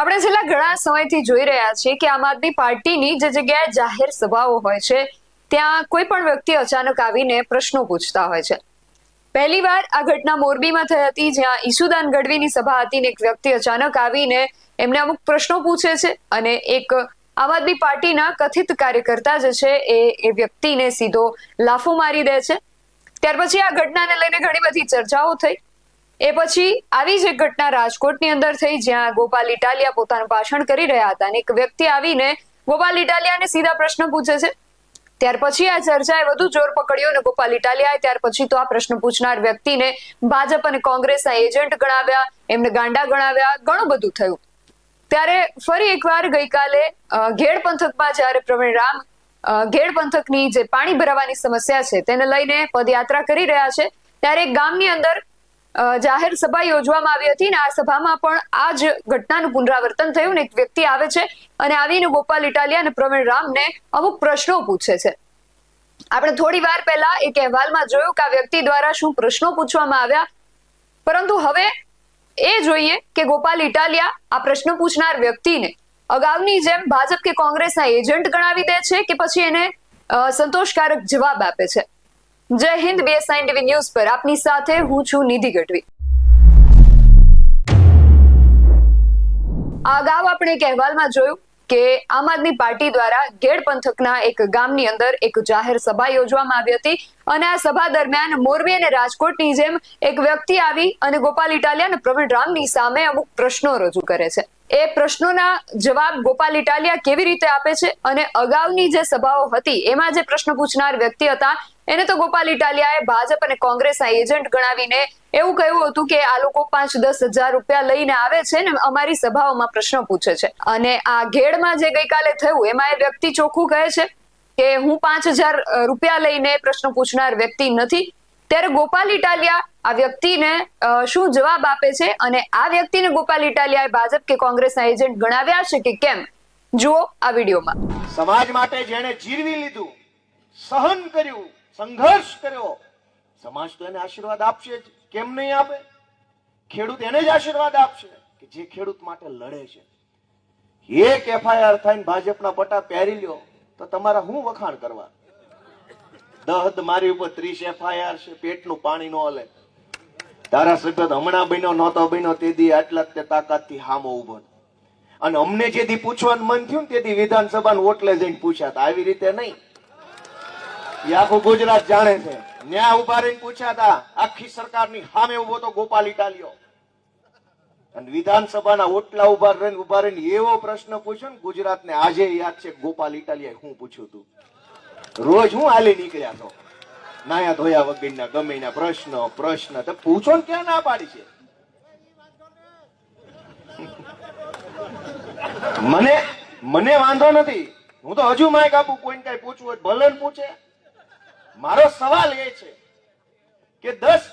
આપણે છેલ્લા ઘણા સમયથી જોઈ રહ્યા છીએ કે આમ આદમી પાર્ટીની જે જગ્યાએ જાહેર સભાઓ હોય છે, ત્યાં કોઈ પણ વ્યક્તિ અચાનક આવીને પ્રશ્નો પૂછતા હોય છે. પહેલી વાર આ ઘટના મોરબીમાં થઈ હતી, જ્યાં ઈસુદાન ગઢવીની સભા હતી ને એક વ્યક્તિ અચાનક આવીને એમને અમુક પ્રશ્નો પૂછે છે અને એક આમ આદમી પાર્ટીના કથિત કાર્યકર્તા જે છે એ એ વ્યક્તિને સીધો લાફો મારી દે છે. ત્યાર પછી આ ઘટનાને લઈને ઘણી બધી ચર્ચાઓ થઈ. એ પછી આવી જ એક ઘટના રાજકોટની અંદર થઈ, જ્યાં ગોપાલ ઇટાલિયા પોતાનું ભાષણ કરી રહ્યા હતા અને એક વ્યક્તિ આવીને ગોપાલ ઇટાલિયાને સીધા પ્રશ્ન પૂછે છે. ત્યાર પછી આ ચર્ચાએ વધુ જોર પકડ્યો અને ગોપાલ ઇટાલિયાએ ત્યાર પછી તો આ પ્રશ્ન પૂછનાર વ્યક્તિને ભાજપ અને કોંગ્રેસના એજન્ટ ગણાવ્યા, એમને ગાંડા ગણાવ્યા, ઘણું બધું થયું. ત્યારે ફરી એકવાર ગઈકાલે ઘેડ પંથકમાં જ્યારે પ્રવીણ રામ ઘેડ પંથકની જે પાણી ભરાવાની સમસ્યા છે, તેને લઈને પદયાત્રા કરી રહ્યા છે, ત્યારે એક ગામની અંદર જાહેર સભા યોજવામાં આવી હતી ને આ સભામાં પણ આ જ ઘટનાનું પુનરાવર્તન થયું ને એક વ્યક્તિ આવે છે અને આવીને ગોપાલ ઇટાલિયા અને પ્રવીણ રામને અમુક પ્રશ્નો પૂછે છે. આપણે થોડી વાર પહેલા એક અહેવાલમાં જોયું કે આ વ્યક્તિ દ્વારા શું પ્રશ્નો પૂછવામાં આવ્યા. પરંતુ હવે એ જોઈએ કે ગોપાલ ઇટાલિયા આ પ્રશ્ન પૂછનાર વ્યક્તિને અગાઉની જેમ ભાજપ કે કોંગ્રેસના એજન્ટ ગણાવી દે છે કે પછી એને સંતોષકારક જવાબ આપે છે. જય હિન્દ બીએસઆઈ ટીવી ન્યૂઝ પર. આપની સાથે હું છું નિધિ ગઢવી. અગાઉ આપણે એક અહેવાલમાં જોયું કે આમ આદમી પાર્ટી દ્વારા ગેડ પંથકના એક ગામની અંદર એક જાહેર સભા યોજવામાં આવી હતી અને આ સભા દરમિયાન મોરબી અને રાજકોટની જેમ એક વ્યક્તિ આવી અને ગોપાલ ઇટાલિયા અને પ્રવીણ રામની સામે અમુક પ્રશ્નો રજૂ કરે છે. એ પ્રશ્નોના જવાબ ગોપાલ ઇટાલિયા કેવી રીતે આપે છે અને અગાઉની જે સભાઓ હતી, એમાં જે પ્રશ્ન પૂછનાર વ્યક્તિ હતા એને તો ગોપાલ ઇટાલિયાએ ભાજપ અને કોંગ્રેસના એજન્ટ ગણાવીને એવું કહ્યું હતું કે આ લોકો પાંચ દસ હજાર રૂપિયા લઈને આવે છે ને, અમારી સભાઓમાં પ્રશ્નો પૂછે છે. અને આ ઘેડમાં જે ગઈકાલે થયું, એમાં એ વ્યક્તિ ચોખ્ખું કહે છે કે હું પાંચ હજાર રૂપિયા લઈને પ્રશ્ન પૂછનાર વ્યક્તિ નથી. ત્યારે ગોપાલ ઇટાલિયા આ વ્યક્તિને શું જવાબ આપે છે? અને આ વ્યક્તિને ગોપાલ ઇટાલિયાએ ભાજપ કે કોંગ્રેસના એજન્ટ ગણાવ્યા છે કે કેમ? જુઓ આ વિડીયોમાં. સમાજ માટે જેણે જીરવી લીધું, સહન કર્યું સંઘર્ષ કર્યો. સમાજ તો એને આશીર્વાદ આપશે જ. કેમ નહીં આપે? ખેડૂત એને જ આશીર્વાદ આપશે કે જે ખેડૂત માટે લડે છે. એક એફઆઈઆર થઈને ભાજપના પટા પહેરી લ્યો, તો તમારા હું વખાણ કરવા? દહદ મારી ઉપર ત્રીસ એફઆઈઆર છે, પેટનું પાણી નો હલે. ધારાસભ્ય હમણાં બન્યો નહોતો, બન્યો તે દી આટલા તે તાકાતથી હામો ઊભો અને અમને જે દી પૂછવાનું મન થયું ને તે દી વિધાનસભાના ઓટલે જઈને પૂછ્યા આવી રીતે નહીં. આખું ગુજરાત જાણે છે. ન્યા ઊભા રહીને પૂછ્યા હતા, આખી સરકારની સામે ઊભો તો ગોપાલ ઇટાલિયો. અને વિધાનસભાના ઓટલા ઊભા રહીને ઊભા રહીને એવો પ્રશ્ન પૂછ્યો ને, ગુજરાતને આજે યાદ છે ગોપાલ ઇટાલિયા હું પૂછ્યું હતું? રોજ હું હાલી નીકળ્યા તો. નાયા ધોયા વગરના ગમે ના પ્રશ્ન પ્રશ્ન, તો પૂછો ને ક્યાં ના પાડી છે? મને મને વાંધો નથી. હું તો હજુ માય કાપુ કોઈને કઈ પૂછવું હોય ભલે પૂછે. મારો સવાલ એ છે કે દસ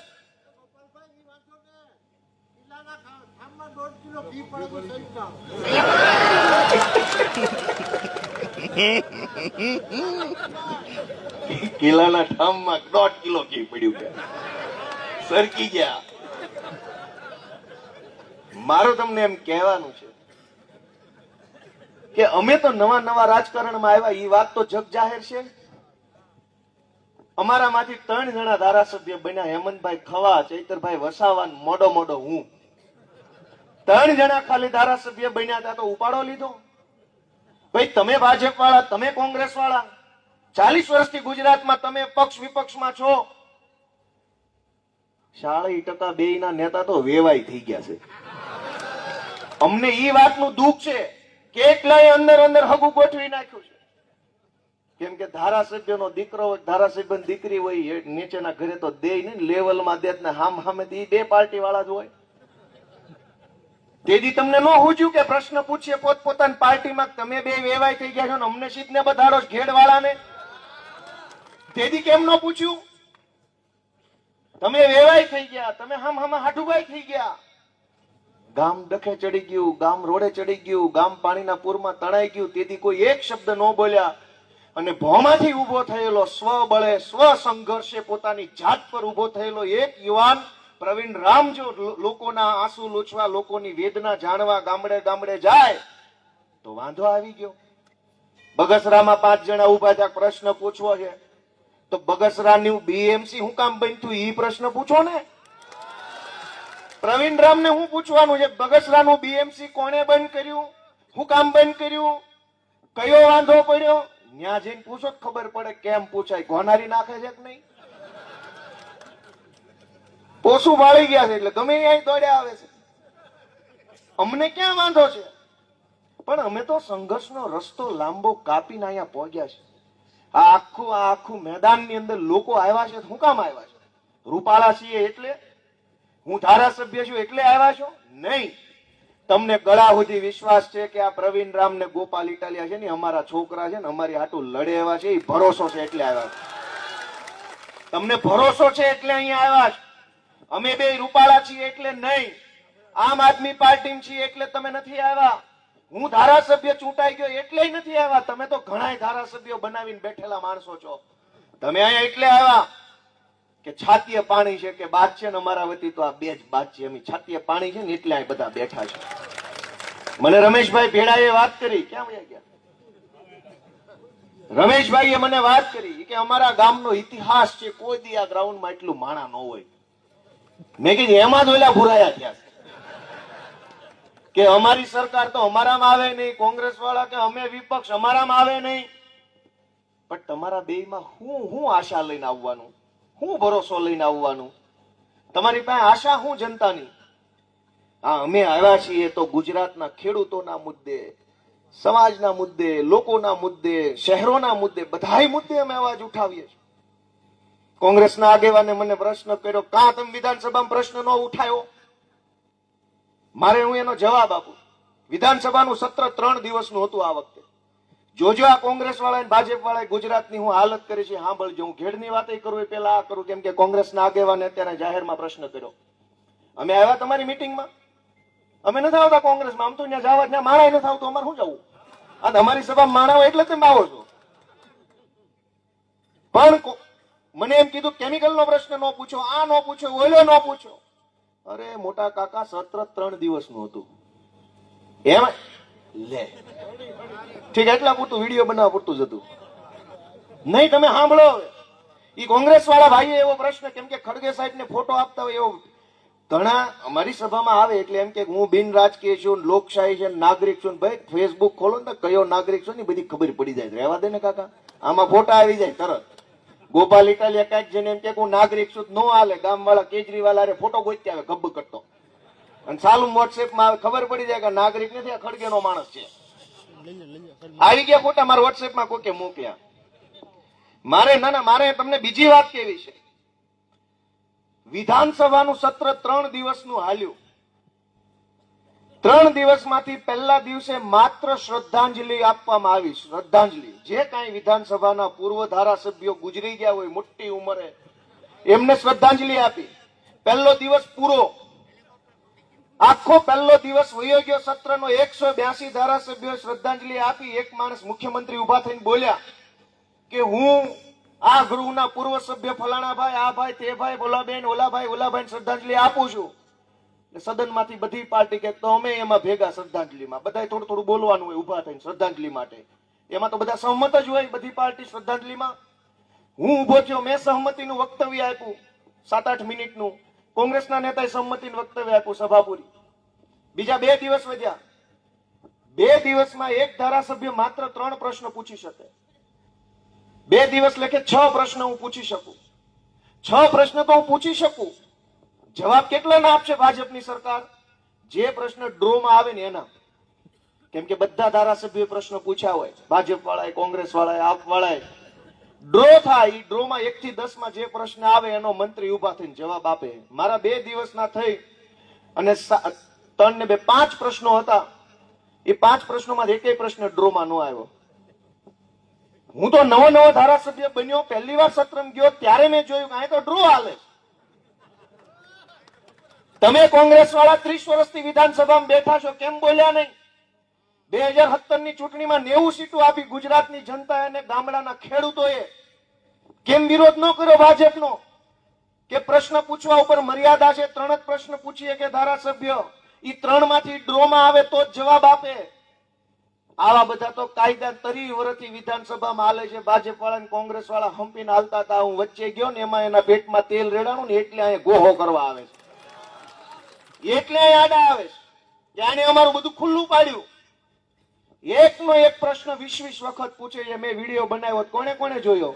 કિલ્લાના ઠામમાં દોઢ કિલો ઘી પડ્યું કે સરકી ગયા. મારો તમને એમ કહેવાનું છે કે અમે તો નવા નવા રાજકારણમાં આવ્યા એ વાત તો જગ જાહેર છે. અમારામાંથી ત્રણ જણા ધારાસભ્ય બન્યા, હેમંતભાઈ ખવા, ચૈતરભાઈ વસાવા મોડો મોડો હું. ત્રણ જણા ખાલી ધારાસભ્ય બન્યા હતા તો ઉપાડો લીધો. ભાઈ, તમે ભાજપ વાળા તમે કોંગ્રેસ વાળા ચાલીસ વર્ષથી ગુજરાતમાં તમે પક્ષ વિપક્ષમાં છો. શાળી ટકા બે ના નેતા તો વેવાય થઈ ગયા છે. અમને ઈ વાતનું દુઃખ છે કે એકલાય અંદર અંદર હગું ગોઠવી નાખ્યું છે. કેમ કે ધારાસભ્યનો દીકરો હોય ધારાસભ્ય દીકરી હોય નીચેના ઘરે તો દે નહીં લેવલમાં દે ને, હામ હામે ઈ બે પાર્ટી વાળા જ હોય. તેથી તમને ન હોજ્યું કે પ્રશ્ન પૂછીએ પોતપોતાની પાર્ટીમાં તમે બે વેવાય થઈ ગયા છો ને, અમને સીધને બધાડો છો ઘેડ વાળાને તેથી કેમ ન પૂછ્યું? તમે વેવાય થઈ ગયા, તમે હમ હમ હાઠુભાઈ થઈ ગયા. ગામ ડખે ચડી ગયું, ગામ રોડે ચડી ગયું, ગામ પાણીના પૂરમાં તણાઈ ગયું, તેથી કોઈ એક શબ્દ ન બોલ્યા. અને ભોમાંથી ઊભો થયેલો સ્વ બળે સ્વ સંઘર્ષે પોતાની જાત પર ઊભો થયેલો એક યુવાન પ્રવીણ રામ જો લોકોના આંસુ લૂછવા, લોકોની વેદના જાણવા ગામડે ગામડે જાય, તો વાંધો આવી ગયો. બગસરામાં પાંચ જણા ઊભા થયા, પ્રશ્ન પૂછવો છે. તો બગસરાનું બીએમસી હું કામ બન્યું? એ પ્રશ્ન પૂછો ને. પ્રવીણ રામને હું પૂછવાનું છે? બગસરાનું બીએમસી કોણે બંધ કર્યું? હું કામ બંધ કર્યું? કયો વાંધો પડ્યો? ન્યા જઈને પૂછો ખબર પડે કેમ પૂછાય. ગોનારી નાખે છે કે નહીં? પોસું વાળી ગયા છે એટલે ગમે ત્યાં દોડ્યા આવે છે. અમને ક્યાં વાંધો છે? પણ અમે તો સંઘર્ષનો રસ્તો લાંબો કાપીને અહીંયા પહોંચ્યા છે આ આખું આ આખું મેદાનની અંદર લોકો આવ્યા છે શું કામ આવ્યા છે? રૂપાળા છીએ એટલે? હું ધારાસભ્ય છું એટલે આવ્યા છો? નહીં. તમને ગળા સુધી વિશ્વાસ છે કે આ પ્રવીણ રામ ને ગોપાલ ઇટાલિયા છે ને અમારા છોકરા છે ને, અમારી આટું લડે એવા છે, એ ભરોસો છે એટલે આવ્યા તમને ભરોસો છે એટલે અહીંયા આવ્યા અમે બે રૂપાળા છીએ એટલે નહીં. આમ આદમી પાર્ટી છીએ એટલે તમે નથી આવ્યા. હું ધારાસભ્ય ચૂંટાઈ ગયો એટલે નથી આવ્યા. તમે તો ઘણા ધારાસભ્યો બનાવીને બેઠેલા માણસો છો. તમે અહીંયા એટલે આવ્યા. કે છાતીએ પાણી છે કે બાદ છે ને અમારા વતી તો આ બે જ બાદ છે. એમ છાતીએ પાણી છે ને એટલે આ બધા બેઠા છે. મને રમેશભાઈ ભેડાએ વાત કરી. ક્યાં વયા ગયા? રમેશભાઈએ મને વાત કરી કે અમારા ગામનો ઇતિહાસ છે, કોઈ દી આ ગ્રાઉન્ડમાં એટલું માણા ન હોય. મેં કીધું, એમાં જ ઓલા ભૂરાયા થયા કે અમારી સરકાર તો અમારામાં આવે નહીં કોંગ્રેસ વાળા કે અમે વિપક્ષ અમારામાં આવે નહીં. પણ તમારા બેયમાં હું હું આશા લઈને આવવાનું? હું ભરોસો લઈને આવવાનું? તમારી પાસે આશા હું જનતાની? હા અમે આવ્યા છીએ તો ગુજરાતના ખેડૂતોના મુદ્દે, સમાજના મુદ્દે, લોકોના મુદ્દે, શહેરોના મુદ્દે, બધાય મુદ્દે અમે અવાજ ઉઠાવીએ છીએ. કોંગ્રેસના આગેવાને મને પ્રશ્ન કર્યો, કાં તમે વિધાનસભામાં પ્રશ્ન ન ઉઠાયો? મારે હું એનો જવાબ આપું. વિધાનસભાનું સત્ર ત્રણ દિવસનું હતું આ વખતે. જોજો આ કોંગ્રેસ વાળા ભાજપ વાળા ગુજરાતની હું હાલત કરી છે, સાંભળજો. હું ઘેડની વાત કરું, એ પેલા આ કરું, કેમ કે કોંગ્રેસના આગેવાને અત્યારે જાહેરમાં પ્રશ્ન કર્યો. અમે આવ્યા તમારી મિટિંગમાં? અમે નથી આવતા કોંગ્રેસમાં, આમ તો ત્યાં જવા ત્યાં માણા નથી આવતો, અમારે શું જવું? આ તમારી સભામાં માણા એટલે તમે આવો છો. પણ મને એમ કીધું કેમિકલ નો પ્રશ્ન ન પૂછો, આ ન પૂછો ઓલો ન પૂછો. અરે, મોટા કાકા, સત્ર ત્રણ દિવસનું હતું. એમ લે. ઠીક એટલા પૂરતું વીડિયો બનાવવા પૂરતું જ હતું. નહીં, તમે સાંભળો એ કોંગ્રેસ વાળા ભાઈએ એવો પ્રશ્ન, કેમ કે ખડગે સાહેબ ને ફોટો આપતા હોય એવો ઘણા અમારી સભામાં આવે એટલે એમ કે હું બિન રાજકીય છું, લોકશાહી છે, નાગરિક છું. ભાઈ ફેસબુક ખોલો ને કયો નાગરિક છું ને બધી ખબર પડી જાય. રહેવા દે ને કાકા. આમાં ફોટા આવી જાય, તરત. ગોપાલ ઇટાલિયા કાંઈક જેને એમ કે હું નાગરિક છું નો હાલે. ગામ વાળા કેજરીવાલ હારે ફોટો ગોતી આવે ગબ્બ કરતો. અને સાલું વોટ્સએપમાં ખબર પડી જાય કે નાગરિક નથી, આ ખડગેનો માણસ છે. આવી ગયા ફોટા મારા વોટ્સએપમાં કોકે મોકલ્યા. મારે ના ના, મારે તમને બીજી વાત કેવી છે? વિધાનસભાનું સત્ર ત્રણ દિવસનું હાલ્યું. ત્રણ દિવસમાંથી પહેલા દિવસે માત્ર શ્રદ્ધાંજલિ આપવામાં આવી શ્રદ્ધાંજલિ. જે કાંઈ વિધાનસભાના પૂર્વ ધારાસભ્યો ગુજરી ગયા હોય, મોટી ઉંમરે, એમને શ્રદ્ધાંજલિ આપી. પહેલો દિવસ પૂરો. આખો પહેલો દિવસ વયો ગયો સત્રનો એકસો બ્યાસી ધારાસભ્યો શ્રદ્ધાંજલિ આપી. એક માણસ મુખ્યમંત્રી ઊભા થઈને બોલ્યા કે હું આ ગૃહના પૂર્વ સભ્ય ફલાણા ભાઈ આ ભાઈ, તે ભાઈ ઓલાબેન ઓલાભાઈ ઓલાભાઈ શ્રદ્ધાંજલિ આપું છું. સદનમાંથી બધી પાર્ટી કે તો અમે એમાં ભેગા શ્રદ્ધાંજલિમાં. બધાય થોડું થોડું બોલવાનું હોય ઊભા થઈને શ્રદ્ધાંજલિ માટે. એમાં તો બધા સહમત જ હોય બધી પાર્ટી શ્રદ્ધાંજલિમાં. હું ઊભો થયો, મેં સહમતિનું વક્તવ્ય આપ્યું, સાત આઠ મિનિટનું. કોંગ્રેસના નેતાએ સંમતિ વક્તવ્ય આપ્યું સભા બીજા બે દિવસ વધ્યા બે દિવસમાં એક ધારાસભ્ય માત્ર ત્રણ પ્રશ્ન પૂછી શકે. બે દિવસ લેખે છ પ્રશ્ન હું પૂછી શકું. છ પ્રશ્ન તો હું પૂછી શકું. જવાબ કેટલા ના આપશે ભાજપની સરકાર? જે પ્રશ્ન ડ્રોમાં આવે ને એના. કેમ કે બધા ધારાસભ્ય પ્રશ્ન પૂછ્યા હોય. ભાજપ વાળાએ કોંગ્રેસ વાળાએ આપ વાળાએ ડ્રો થાય ડ્રો ડ્રોમાં એક થી દસમાં જે પ્રશ્ન આવે એનો મંત્રી ઊભા થઈને જવાબ આપે. મારા બે દિવસના થઈ અને ત્રણ ને બે પાંચ પ્રશ્નો હતા. એ પાંચ પ્રશ્નોમાં એકેય પ્રશ્ન ડ્રોમાં ન આવ્યો. હું તો નવો નવો ધારાસભ્ય બન્યો, પહેલી વાર સત્રમ ગયો, ત્યારે મેં જોયું કે તો ડ્રો હાલે. તમે કોંગ્રેસ વાળા ત્રીસ વર્ષથી વિધાનસભામાં બેઠા છો, કેમ બોલ્યા નહીં? બે હજાર સત્તરની ચૂંટણીમાં નેવું સીટો આપી ગુજરાતની જનતા અને ગામડાના ખેડૂતોએ કેમ વિરોધ ન કર્યો ભાજપનો? કે પ્રશ્ન પૂછવા ઉપર મર્યાદા છે? ત્રણ જ પ્રશ્ન પૂછીએ કે ધારાસભ્ય, ઈ ત્રણમાંથી ડ્રોમાં આવે તો જ જવાબ આપે. આવા બધા તો કાયદા તરી વર્ષથી વિધાનસભામાં હાલે છે. ભાજપ વાળા ને કોંગ્રેસ વાળા હંપીને હાલતા હતા. હું વચ્ચે ગયો ને એમાં એના પેટમાં તેલ રેડાણું ને એટલે અહીંયા ગોહો કરવા આવે છે. એટલે આડા આવે છે. જાણે અમારું બધું ખુલ્લું પાડ્યું. એકનો એક પ્રશ્ન વીસ વીસ વખત પૂછે છે, મેં વીડિયો બનાવ્યો કોને કોણે જોયો?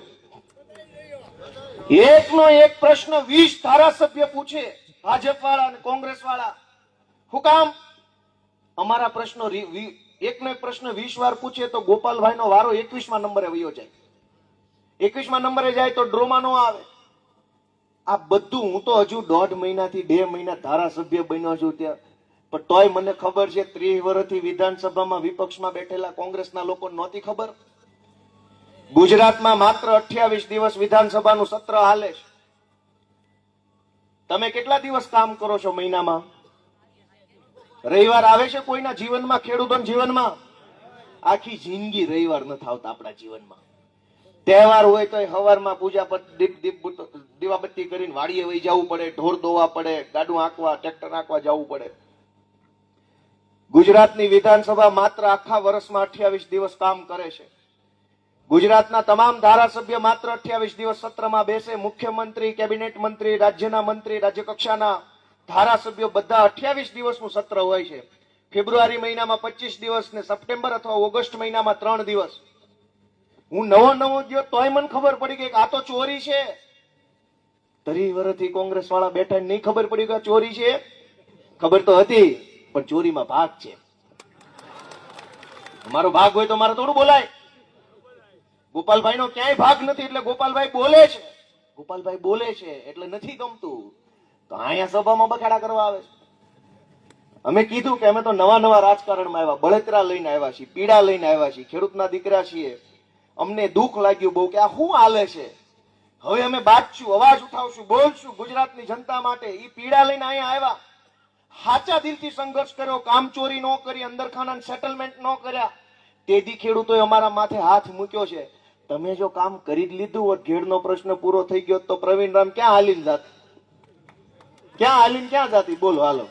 એકનો એક પ્રશ્ન વીસ ધારાસભ્ય પૂછે ભાજપ વાળા અને કોંગ્રેસ વાળા હું કામ? અમારા પ્રશ્નો એકનો એક પ્રશ્ન વીસ વાર પૂછે તો ગોપાલભાઈ નો વારો એકવીસમાં નંબરે વયો જાય. એકવીસમાં નંબરે જાય તો ડ્રોમાં નો આવે. આ બધું હું તો હજુ દોઢ મહિનાથી, બે મહિના ધારાસભ્ય બન્યો છું ત્યાં. પણ તોય મને ખબર છે ત્રીસ વર્ષથી વિધાનસભામાં વિપક્ષમાં બેઠેલા કોંગ્રેસના લોકો નહોતી ખબર? ગુજરાતમાં માત્ર અઠ્યાવીસ દિવસ વિધાનસભાનું સત્ર હાલે છે. તમે કેટલા દિવસ કામ કરો છો મહિનામાં? રવિવાર આવે છે કોઈના જીવનમાં, ખેડૂતોના જીવનમાં? આખી જિંદગી રવિવાર ન આવતા આપણા જીવનમાં. તહેવાર હોય તો હવારમાં પૂજા દીપ દીપ દીવાબત્તી કરીને વાડીએ વહી જવું પડે, ઢોર દોવા પડે, ગાડું આંકવા, ટ્રેક્ટર આંકવા જવું પડે. ગુજરાતની વિધાનસભા માત્ર આખા વર્ષમાં અઠ્યાવીસ દિવસ કામ કરે છે. ગુજરાતના તમામ ધારાસભ્ય માત્ર અઠ્યાવીસ દિવસ સત્રમાં બેસે. મુખ્યમંત્રી, કેબિનેટ મંત્રી, રાજ્યના મંત્રી રાજ્ય કક્ષાના ધારાસભ્યો બધા અઠ્યાવીસ દિવસનું સત્ર હોય છે. ફેબ્રુઆરી મહિનામાં પચીસ દિવસ ને સપ્ટેમ્બર અથવા ઓગસ્ટ મહિનામાં ત્રણ દિવસ. હું નવો નવો ગયો તોય મને ખબર પડી કે આ તો ચોરી છે. તરી વર્ષથી કોંગ્રેસ વાળા બેઠા નહીં ખબર પડી કે ચોરી છે? ખબર તો હતી. પણ ચોરીમાં ભાગ છે. મારો ભાગ હોય તો મારે થોડું બોલાય. ગોપાલભાઈ નો ક્યાંય ભાગ નથી એટલે ગોપાલભાઈ બોલે છે. ગોપાલભાઈ બોલે છે એટલે નથી ગમતું. તો અહીંયા સભામાં બગાડા કરવા આવે છે. અમે કીધું કે અમે તો નવા નવા રાજકારણમાં આવ્યા, બળતરા લઈને આવ્યા છીએ, પીડા લઈને આવ્યા છીએ, ખેડૂતના દીકરા છીએ. અમને દુઃખ લાગ્યું બહુ કે આ શું હાલે છે? હવે અમે બાજશું, અવાજ ઉઠાવશું, બોલશું ગુજરાતની જનતા માટે. એ પીડા લઈને અહીંયા આવ્યા. સાચા દિલથી સંઘર્ષ કર્યો, કામ ચોરી ન કરી અંદરખાના સેટલમેન્ટ ન કર્યા. તેથી ખેડૂતોએ અમારા માથે હાથ મૂક્યો છે. તમે જો કામ કરી જ લીધું હોત, ઘેડનો પ્રશ્ન પૂરો થઈ ગયો તો પ્રવીણ રામ ક્યાં હાલીને જાત? ક્યાં હાલીને, ક્યાં જાતી બોલો, હાલો.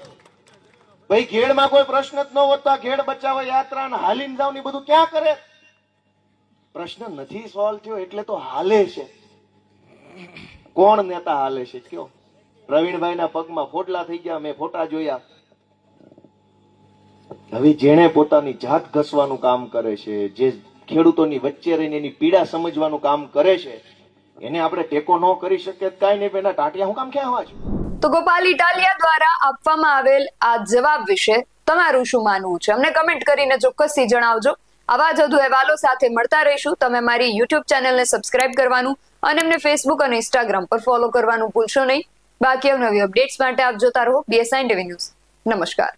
ભાઈ, ઘેડમાં કોઈ પ્રશ્ન જ ન હોત ઘેડ બચાવો યાત્રા ને હાલીને જાવ ને બધું ક્યાં કરે? પ્રશ્ન નથી સોલ્વ થયો એટલે તો હાલે છે. કોણ નેતા હાલે છે, કયો? પ્રવીણભાઈના પગમાં ફોટલા થઈ ગયા, મેં ફોટા જોયા. હવે જેણે પોતાની જાત ઘસવાનું કામ કરે છે, જે ખેડૂતોની વચ્ચે રહીને એની પીડા સમજવાનું કામ કરે છે, એને આપણે ટેકો ન કરી શકીએ કાંઈ નહીં પેલા ટાટિયા હું કામ ક્યાં હોવા છું તો ગોપાલ ઇટાલિયા દ્વારા આપવામાં આવેલ આ જવાબ વિશે તમારું શું માનવું છે? અમને કમેન્ટ કરીને ચોક્કસથી જણાવજો. આવા જ વધુ અહેવાલો સાથે મળતા રહીશું. તમે મારી યુટ્યુબ ચેનલને સબસ્ક્રાઇબ કરવાનું અને અમને ફેસબુક અને ઇન્સ્ટાગ્રામ પર ફોલો કરવાનું ભૂલશો નહીં. બાકી અવનવી અપડેટ્સ માટે આપ જોતા રહો બીએસઆઈ ન્યૂઝ નમસ્કાર.